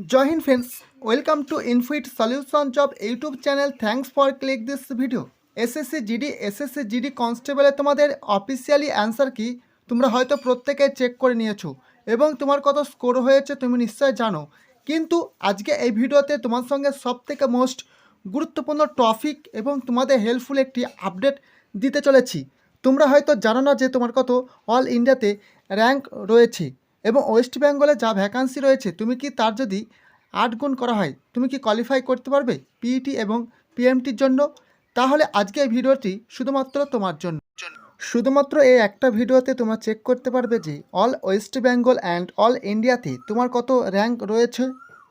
Joy Hind friends, welcome to Infuit Solution Job YouTube channel. Thanks for click this video. SSC GD SSC GD কনস্টেবলে তোমাদের officially answer কি তোমরা হয়তো প্রত্যেকে check করে নিয়েছো এবং তোমার কত স্কোর হয়েছে তুমি নিশ্চয় জানো কিন্তু আজকে এই ভিডিওতে তোমার সঙ্গে সবথেকে মোস্ট গুরুত্বপূর্ণ টপিক এবং তোমাদের হেল্পফুল একটি আপডেট দিতে চলেছি তোমরা হয়তো জানো না যে তোমার কত অল ইন্ডিয়াতে র্যাঙ্ক রয়েছে এবং ওয়েস্ট বেঙ্গলে যা ভ্যাকান্সি রয়েছে, তুমি কি তার যদি আট গুণ করা হয়, তুমি কি কোয়ালিফাই করতে পারবে পিইটি এবং পিএমটির জন্য? তাহলে আজকে এই ভিডিওটি শুধুমাত্র তোমার জন্য। শুধুমাত্র এই একটা ভিডিওতে তোমরা চেক করতে পারবে যে all West Bengal and all ইন্ডিয়াতে তোমার কত র্যাঙ্ক রয়েছে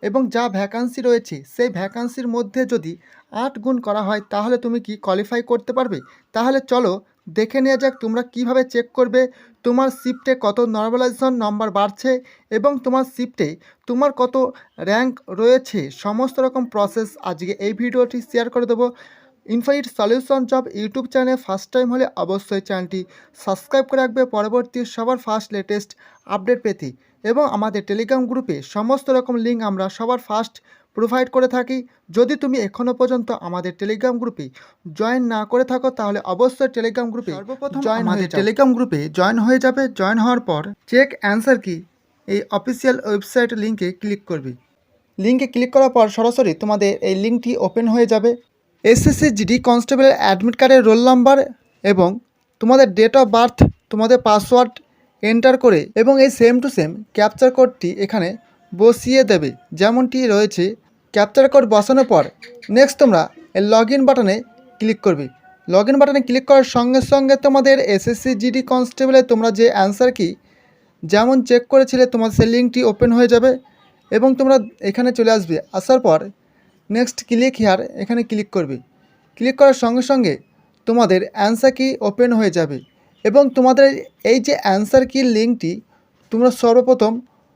এবং যা ভ্যাকান্সি রয়েছে, সেই ভ্যাকান্সির মধ্যে যদি আট গুণ করা হয়, তাহলে তুমি কি কোয়ালিফাই করতে পারবে? তাহলে চলো দেখে নেওয়া যাক তোমরা কীভাবে চেক করবে, তোমার শিফটে কত নর্মালাইজেশন নাম্বার বাড়ছে এবং তোমার শিফটে তোমার কত র্যাঙ্ক রয়েছে, সমস্ত রকম প্রসেস আজকে এই ভিডিওটি শেয়ার করে দেবো। ইনফাইট সলিউশন জব ইউটিউব চ্যানেলে ফার্স্ট টাইম হলে অবশ্যই চ্যানেলটি সাবস্ক্রাইব করে রাখবে। পরবর্তী সবার ফার্স্ট লেটেস্ট আপডেট পেতে এবং আমাদের টেলিগ্রাম গ্রুপে সমস্ত রকম লিঙ্ক আমরা সবার ফার্স্ট প্রোভাইড করে থাকি। যদি তুমি এখনও পর্যন্ত আমাদের টেলিগ্রাম গ্রুপে জয়েন না করে থাকো তাহলে অবশ্যই টেলিগ্রাম গ্রুপে সর্বপ্রথম জয়েন আমাদের টেলিগ্রাম গ্রুপে জয়েন হয়ে যাবে। জয়েন হওয়ার পর চেক অ্যান্সার কি? এই অফিসিয়াল ওয়েবসাইট লিঙ্কে ক্লিক করবি। লিঙ্কে ক্লিক করার পর সরাসরি তোমাদের এই লিঙ্কটি ওপেন হয়ে যাবে। এসএসসি জিডি কনস্টেবলের অ্যাডমিট কার্ডের রোল নাম্বার এবং তোমাদের ডেট অফ বার্থ, তোমাদের পাসওয়ার্ড এন্টার করে এবং এই সেম টু সেম ক্যাপচার কোডটি এখানে বসিয়ে দেবে। যেমনটি রয়েছে, ক্যাপচার কোড বসানোর পর নেক্সট তোমরা লগ ইন বাটনে ক্লিক করবে। লগ ইন বাটনে ক্লিক করার সঙ্গে সঙ্গে তোমাদের এসএসসি জিডি কনস্টেবলে তোমরা যে অ্যান্সার কি যেমন চেক করেছিলে তোমার সেই লিঙ্কটি ওপেন হয়ে যাবে এবং তোমরা এখানে চলে আসবে। আসার পর নেক্সট ক্লিক হেয়ার এখানে ক্লিক করবে। ক্লিক করার সঙ্গে সঙ্গে তোমাদের অ্যান্সার কি ওপেন হয়ে যাবে এবং তোমাদের এই যে অ্যান্সার কি লিঙ্কটি তোমরা সর্বপ্রথম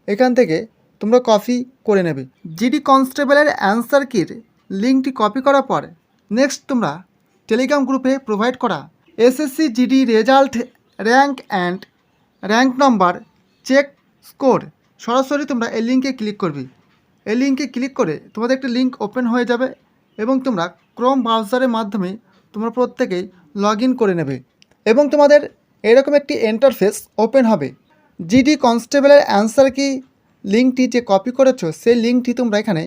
এখান থেকে তোমরা কপি করে নেবে। জিডি কনস্টেবলের অ্যান্সার কির লিঙ্কটি কপি করার পর নেক্সট তোমরা টেলিগ্রাম গ্রুপে প্রোভাইড করা SSC GD result rank and rank number check score সরাসরি তোমরা এই লিঙ্কে ক্লিক করবে। এই লিঙ্কে ক্লিক করে তোমাদের একটা লিঙ্ক ওপেন হয়ে যাবে এবং তোমরা ক্রোম ব্রাউজারের মাধ্যমে তোমরা প্রত্যেকেই লগ করে নেবে এবং তোমাদের এরকম একটি ইন্টারফেস ওপেন হবে। জিডি কনস্টেবলের অ্যান্সার কি লিঙ্কটি যে কপি করেছ, সেই লিঙ্কটি তোমরা এখানে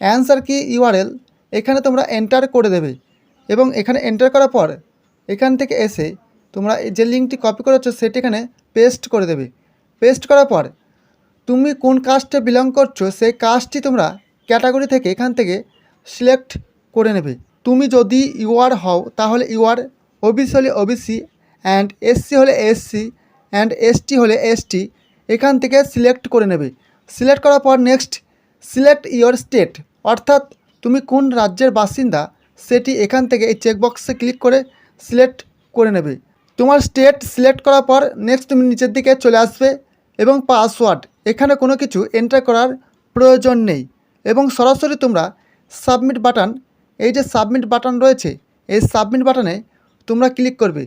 অ্যান্সার কি ইউআরএল এখানে তোমরা এন্টার করে দেবে এবং এখানে এন্টার করার পর এখান থেকে এসে তোমরা যে লিঙ্কটি কপি করেছ, সেটি এখানে পেস্ট করে দেবে। পেস্ট করার পর তুমি কোন কাস্টে বিলং করছ, সেই কাস্টটি তোমরা ক্যাটাগরি থেকে এখান থেকে সিলেক্ট করে নেবে। তুমি যদি ইউআর হও, তাহলে ইউআর ওবিসি হলে ওবিসি অ্যান্ড এসসি হলে এসসি অ্যান্ড এসটি হলে এসটি এখান থেকে সিলেক্ট করে নেবে। সিলেক্ট করার পর নেক্সট সিলেক্ট ইওর স্টেট অর্থাৎ তুমি কোন রাজ্যের বাসিন্দা, সেটি এখান থেকে এই চেকবক্সে ক্লিক করে সিলেক্ট করে নেবে। তোমার স্টেট সিলেক্ট করার পর নেক্সট তুমি নিচের দিকে চলে আসবে এবং পাসওয়ার্ড এখানে কোনো কিছু এন্টার করার প্রয়োজন নেই। এবং সরাসরি তোমরা সাবমিট বাটন এই যে সাবমিট বাটন রয়েছে, এই সাবমিট বাটনে তোমরা ক্লিক করবে।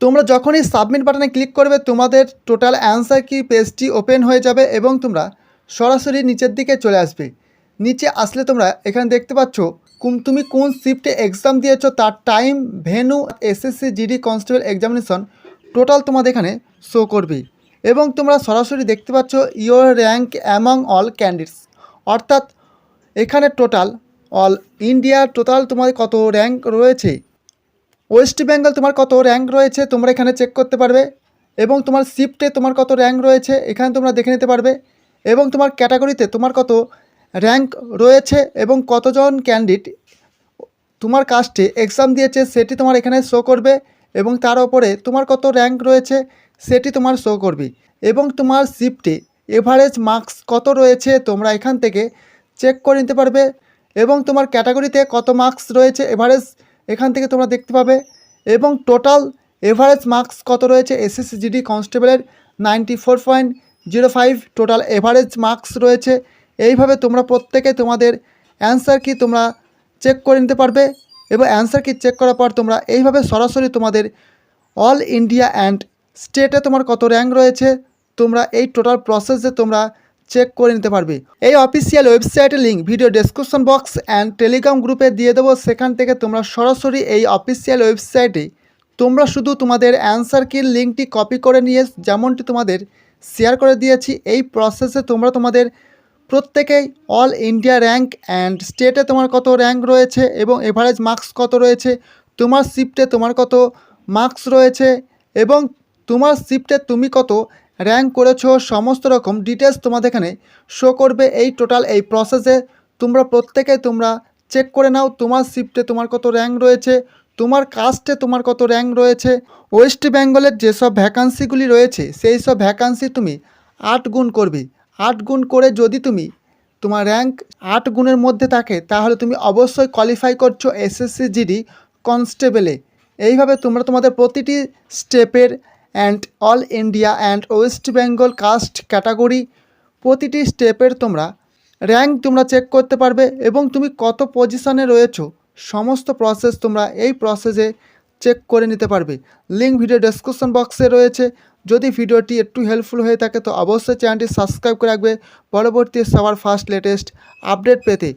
তোমরা যখনই সাবমিট বাটনে ক্লিক করবে, তোমাদের টোটাল অ্যান্সার কি পেজটি ওপেন হয়ে যাবে এবং তোমরা সরাসরি নিচের দিকে চলে আসবে। নিচে আসলে তোমরা এখানে দেখতে পাচ্ছ তুমি কোন শিফটে এক্সাম দিয়েছ, তার time venue SSC GD constable examination total তোমাদের এখানে শো করবে। এবং তোমরা সরাসরি দেখতে পাচ্ছ your rank among all candidates অর্থাৎ এখানে টোটাল অল ইন্ডিয়া টোটাল তোমার কত র্যাঙ্ক রয়েছে? ওয়েস্ট বেঙ্গল তোমার কত র্যাঙ্ক রয়েছে তোমরা এখানে চেক করতে পারবে। এবং তোমার শিফটে তোমার কত র্যাঙ্ক রয়েছে এখানে তোমরা দেখে নিতে পারবে। এবং তোমার ক্যাটাগরিতে তোমার কত র্যাঙ্ক রয়েছে এবং কতজন ক্যান্ডিডেট তোমার কাস্টে এক্সাম দিয়েছে সেটি তোমার এখানে শো করবে। এবং তার ওপরে তোমার কত র্যাঙ্ক রয়েছে, সেটি তোমার শো করবে। এবং তোমার শিফটে এভারেজ মার্কস কত রয়েছে, তোমরা এখান থেকে চেক করে নিতে পারবে। এবং তোমার ক্যাটাগরিতে কত মার্কস রয়েছে এভারেজ এখান থেকে তোমরা দেখতে পাবে। এবং টোটাল এভারেজ মার্কস কত রয়েছে এসএসসি জিডি কনস্টেবলের ninety four point zero five total average marks রয়েছে। এইভাবে তোমরা প্রত্যেকে তোমাদের অ্যান্সার কি তোমরা চেক করে নিতে পারবে। এবং অ্যান্সার কি চেক করার পর তোমরা এইভাবে সরাসরি তোমাদের অল ইন্ডিয়া অ্যান্ড স্টেটে তোমার কত র্যাঙ্ক রয়েছে, তোমরা এই টোটাল প্রসেসে তোমরা চেক করে নিতে পারবে। এই অফিসিয়াল ওয়েবসাইটের link video description box and Telegram গ্রুপে দিয়ে দেবো। সেখান থেকে তোমরা সরাসরি এই অফিসিয়াল ওয়েবসাইটে তোমরা শুধু তোমাদের অ্যান্সার কির লিঙ্কটি কপি করে নিয়ে যেমনটি তোমাদের শেয়ার করে দিয়েছি, এই প্রসেসে তোমরা তোমাদের প্রত্যেকেই অল ইন্ডিয়া র্যাঙ্ক অ্যান্ড স্টেটে তোমার কত র্যাঙ্ক রয়েছে এবং এভারেজ মার্কস কত রয়েছে, তোমার শিফটে তোমার কত মার্কস রয়েছে এবং তোমার শিফটে তুমি কত র্যাঙ্ক করেছ, সমস্ত রকম ডিটেলস তোমাদের এখানে শো করবে এই টোটাল এই প্রসেসে তোমরা প্রত্যেকে তোমরা চেক করে নাও তোমার শিফটে তোমার কত র্যাঙ্ক রয়েছে, তোমার কাস্টে তোমার কত র্যাঙ্ক রয়েছে ওয়েস্ট বেঙ্গলের যেসব ভ্যাকান্সিগুলি রয়েছে, সেই সব ভ্যাকান্সি তুমি আট গুণ করবে। আট গুণ করে যদি তুমি তোমার র্যাঙ্ক আট গুণের মধ্যে থাকে, তাহলে তুমি অবশ্যই কোয়ালিফাই করছ এসএসসি জিডি কনস্টেবলে এইভাবে তোমরা তোমাদের প্রতিটি স্টেপের and all India and West Bengal caste category প্রতিটি স্টেপের তোমরা র্যাঙ্ক তোমরা চেক করতে পারবে এবং তুমি কত পজিশনে রয়েছো, সমস্ত প্রসেস তোমরা এই প্রসেসে চেক করে নিতে পারবে। লিঙ্ক ভিডিও ডেসক্রিপশন বক্সে রয়েছে। যদি ভিডিওটি একটু হেল্পফুল হয়ে থাকে, তো অবশ্যই চ্যানেলটি সাবস্ক্রাইব করে রাখবে। পরবর্তী সবার ফার্স্ট লেটেস্ট আপডেট পেতে